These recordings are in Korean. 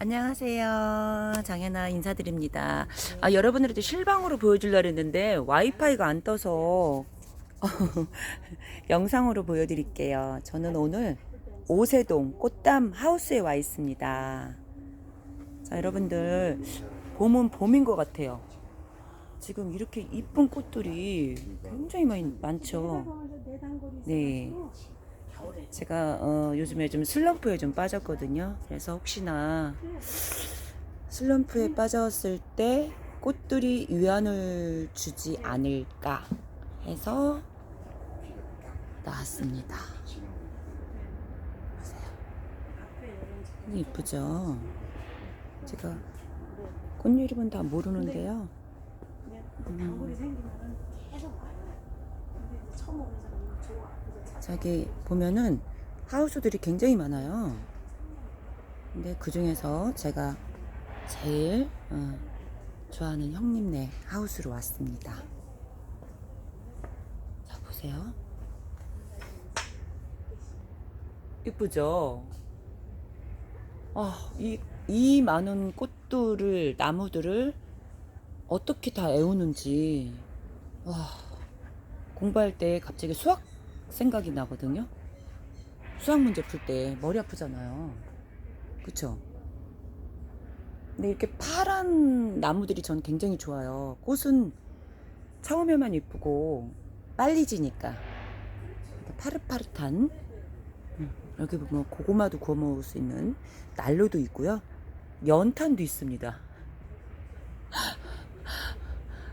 안녕하세요. 장현아 인사드립니다. 아, 여러분들한테 실방으로 보여주려고 했는데 와이파이가 안 떠서 영상으로 보여드릴게요. 저는 오늘 오세동 꽃담 하우스에 와 있습니다. 자, 여러분들 봄은 봄인 것 같아요. 지금 이렇게 이쁜 꽃들이 굉장히 많이 많죠. 네. 제가 어, 요즘에 좀 슬럼프에 좀 빠졌거든요. 그래서 혹시나 슬럼프에 빠졌을 때 꽃들이 위안을 주지 않을까 해서 나왔습니다. 이쁘죠? 제가 꽃 이름은 다 모르는데요. 처음 저기 보면은 하우스들이 굉장히 많아요. 근데 그 중에서 제가 제일 어, 좋아하는 형님네 하우스로 왔습니다. 자 보세요. 이쁘죠? 아, 이, 이 많은 꽃들을, 나무들을 어떻게 다 애우는지, 와, 공부할 때 갑자기 수학 생각이 나거든요. 수학 문제 풀 때 머리 아프잖아요. 그쵸? 근데 이렇게 파란 나무들이 전 굉장히 좋아요. 꽃은 처음에만 이쁘고 빨리 지니까 파릇파릇한 음, 여기 보면 고구마도 구워 먹을 수 있는 난로도 있고요. 연탄도 있습니다.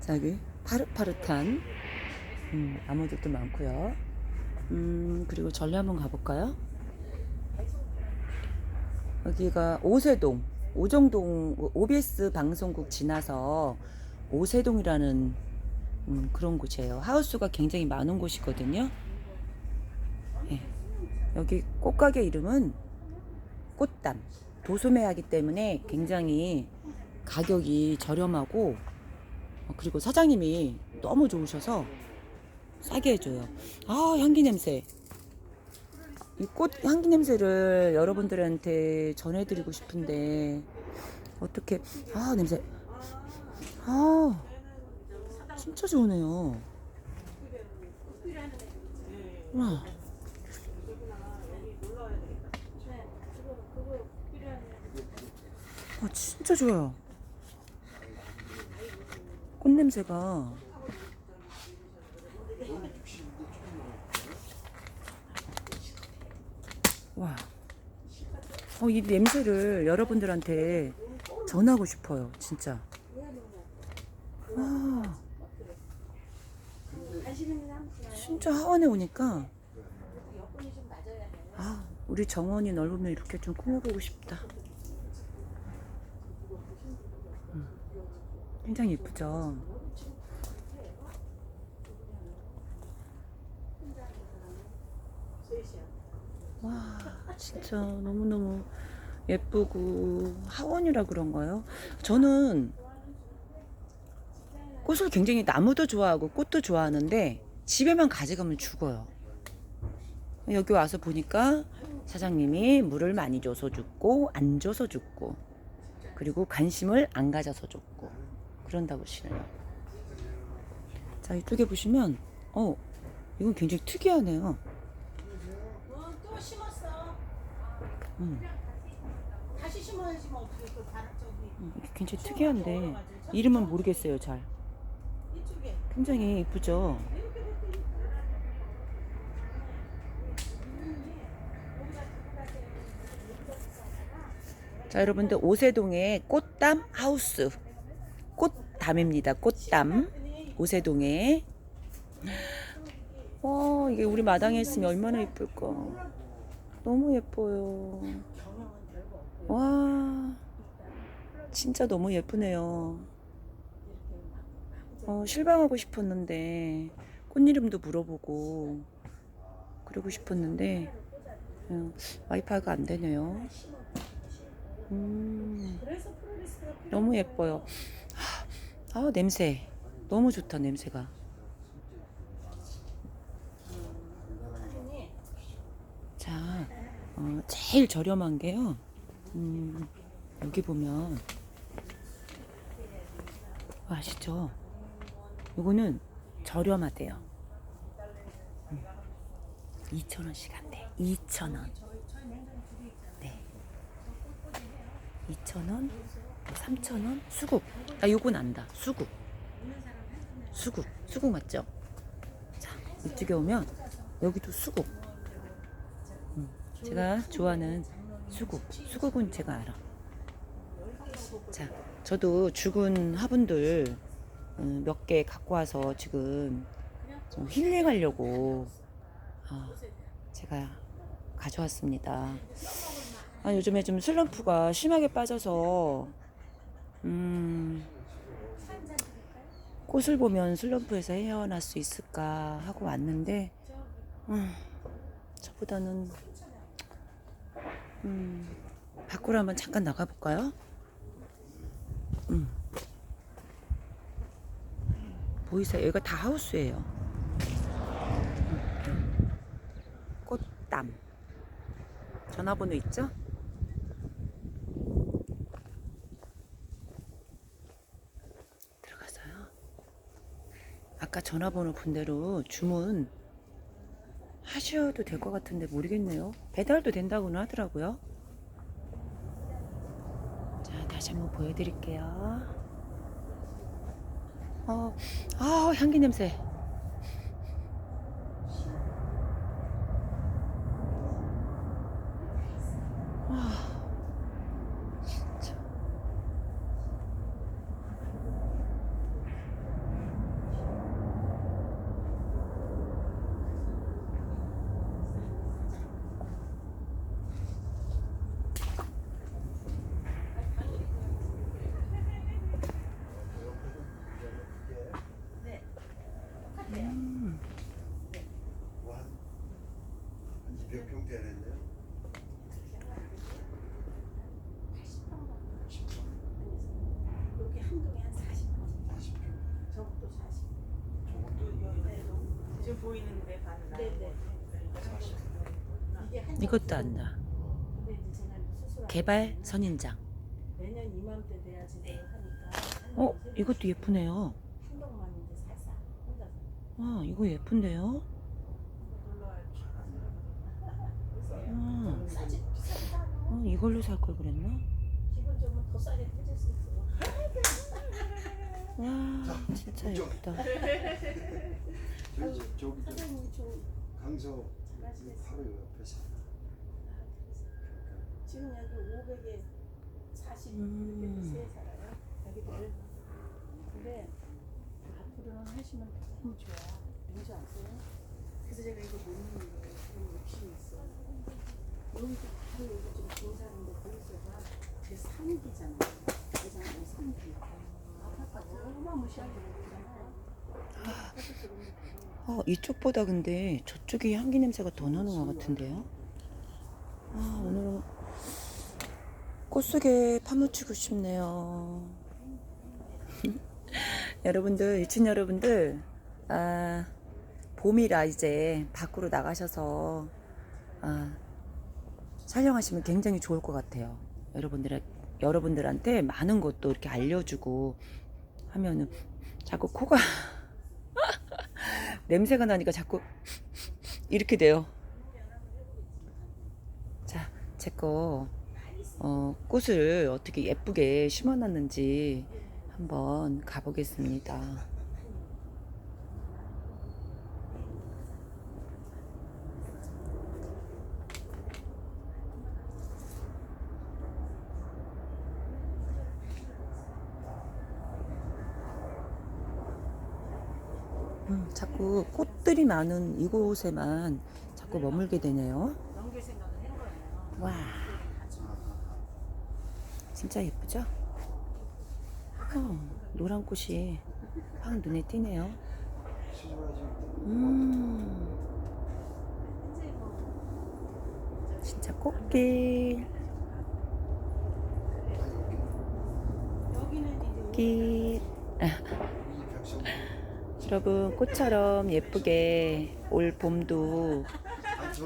자 여기 파릇파릇한 음, 나무들도 많고요. 음, 그리고 전래 한번 가볼까요? 여기가 오세동, 오정동, OBS 방송국 지나서 오세동이라는 음, 그런 곳이에요. 하우스가 굉장히 많은 곳이거든요. 예. 여기 꽃가게 이름은 꽃담. 도소매하기 때문에 굉장히 가격이 저렴하고 어, 그리고 사장님이 너무 좋으셔서 싸게 해줘요. 아 향기 냄새. 이 꽃 향기 냄새를 여러분들한테 전해드리고 싶은데 어떻게 아 냄새. 아 진짜 좋으네요. 와. 아 진짜 좋아요. 꽃 냄새가 와. 어, 이 냄새를 여러분들한테 전하고 싶어요, 진짜. 와. 있어요. 진짜 하원에 오니까 아 우리 정원이 넓으면 이렇게 좀 꾸며보고 싶다. 음, 굉장히 예쁘죠. 와 진짜 너무 너무 예쁘고 하원이라 그런가요? 저는 꽃을 굉장히 나무도 좋아하고 꽃도 좋아하는데 집에만 가져가면 죽어요. 여기 와서 보니까 사장님이 물을 많이 줘서 죽고 안 줘서 죽고 그리고 관심을 안 가져서 죽고 그런다고 싫어요. 자 이쪽에 보시면 어 이건 굉장히 특이하네요. 어, 또 심었어. 음, 다시 심어야지 뭐 어떻게 그 다른 저기 음, 이게 굉장히 특이한데 이름은 모르겠어요 잘. 이쪽에 굉장히 이쁘죠. 자, 여러분들 오세동의 꽃담 하우스. 꽃담입니다. 꽃담. 오세동에. 와, 이게 우리 마당에 있으면 얼마나 예쁠까. 너무 예뻐요. 와, 진짜 너무 예쁘네요. 어, 실망하고 싶었는데 꽃 이름도 물어보고 그러고 싶었는데 어, 와이파이가 안 되네요. 음, 너무 예뻐요. 하, 아 냄새 너무 좋다 냄새가. 필요니 자, 어, 제일 저렴한 게요. 음, 여기 보면 아시죠? 요거는 저렴하대요. 음, 2,000원씩 한대. 2,000원. 네. 2,000원, 3,000원, 수국. 아, 요건 안다. 수국. 수국. 수국 맞죠? 자, 이쪽에 오면 여기도 수국. 음, 제가 좋아하는 수국. 수국은 제가 알아. 자, 저도 죽은 화분들 음, 몇개 갖고 와서 지금 좀 힐링하려고 어, 제가 가져왔습니다. 아, 요즘에 좀 슬럼프가 심하게 빠져서 음, 꽃을 보면 슬럼프에서 헤어날 수 있을까 하고 왔는데 음, 저보다는 음, 밖으로 한번 잠깐 나가볼까요? 음. 보이세요? 여기가 다 하우스예요. 음. 꽃담. 전화번호 있죠? 들어가서요. 아까 전화번호 본 대로 주문 하셔도 될 것 같은데 모르겠네요. 배달도 된다고는 하더라고요. 자, 다시 한번 보여드릴게요. 어, 아, 향기 냄새. 와, 진짜. 음, 뭐 한, 한 200평 되는데요. 여기 한 동에 한 40만 40평. 저것도 40. 지금 보이는데 반은 네네. 이게 한 이것도. 근데 이제 제가 수술하고 개발 선인장. 내년 이맘때 돼야 지금 하니까 어, 이것도 예쁘네요. 한 동만 이제 살살 혼자서 와, 이거 예쁜데요? 음, 싸지 비싸다. 어, 이걸로 살 걸 그랬나? 기분 좋으면 더 싸게 해줄 수 있어. 와, 진짜 예쁘다. 저기 저- 저기 저좀 강서 바로 옆에 사. 지금 여기 500에 40 음. 이렇게 세 살아요. 여기들. 근데 앞으로는 하시면 너무 좋아. 뭔지 아세요? 그래서 제가 이거 못 먹는 거예요. 그런 욕심이 있어. 여기도 바로 여기 지금 공사하는데 거기서가 제 산기잖아요. 그잖아요, 산기. 아파트가 어마무시하게 높잖아요. 어, 이쪽보다 근데 저쪽이 향기 냄새가 더 나는 것 같은데요? 아, 오늘은 꽃 속에 파묻히고 싶네요. 여러분들, 이친 여러분들, 아, 봄이라 이제 밖으로 나가셔서, 아, 촬영하시면 굉장히 좋을 것 같아요. 여러분들, 여러분들한테 많은 것도 이렇게 알려주고 하면은 자꾸 코가 냄새가 나니까 자꾸 이렇게 돼요. 자, 제거 어, 꽃을 어떻게 예쁘게 심어놨는지 한번 가보겠습니다. 음, 자꾸 꽃들이 많은 이곳에만 자꾸 머물게 되네요. 와, 진짜 예쁘죠? 어, 노란 꽃이 확 눈에 띄네요. 음, 진짜 꽃길, 여기는 이제 길. 여러분 꽃처럼 예쁘게 올 봄도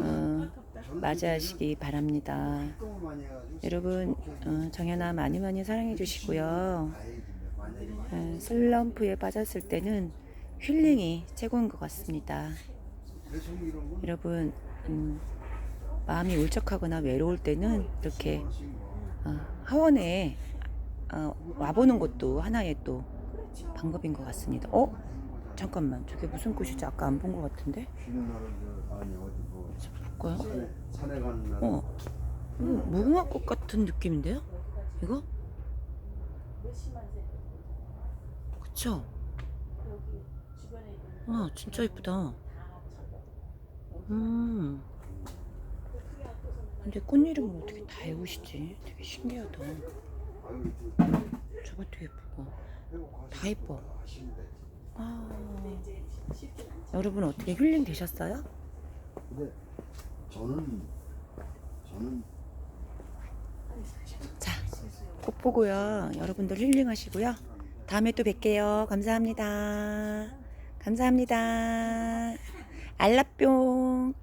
어, 맞이하시기 바랍니다. 여러분 어, 정연아 많이 많이 사랑해 주시고요. 어, 슬럼프에 빠졌을 때는 힐링이 최고인 것 같습니다. 여러분 음, 마음이 울적하거나 외로울 때는 이렇게 어, 하원에 어, 와보는 것도 하나의 또 방법인 것 같습니다. 어? 잠깐만 저게 무슨 꽃이지? 아까 안 본 것 같은데? 쉬는 날은 저 아니 어디 뭐 볼까요? 산에 산에 가는 날어 이거 무궁화 꽃 같은 느낌인데요? 이거? 그쵸? 와 진짜 이쁘다. 음 근데 꽃 이름을 어떻게 다 외우시지? 되게 신기하다 아유 그 저것도 예쁘고 다 예뻐 아 이제 쉽진 않지. 여러분 어떻게 힐링 되셨어요? 근데 저는 저는 자, 꽃 보고요. 여러분들 힐링 하시고요. 다음에 또 뵐게요. 감사합니다. 감사합니다. 알라뿅.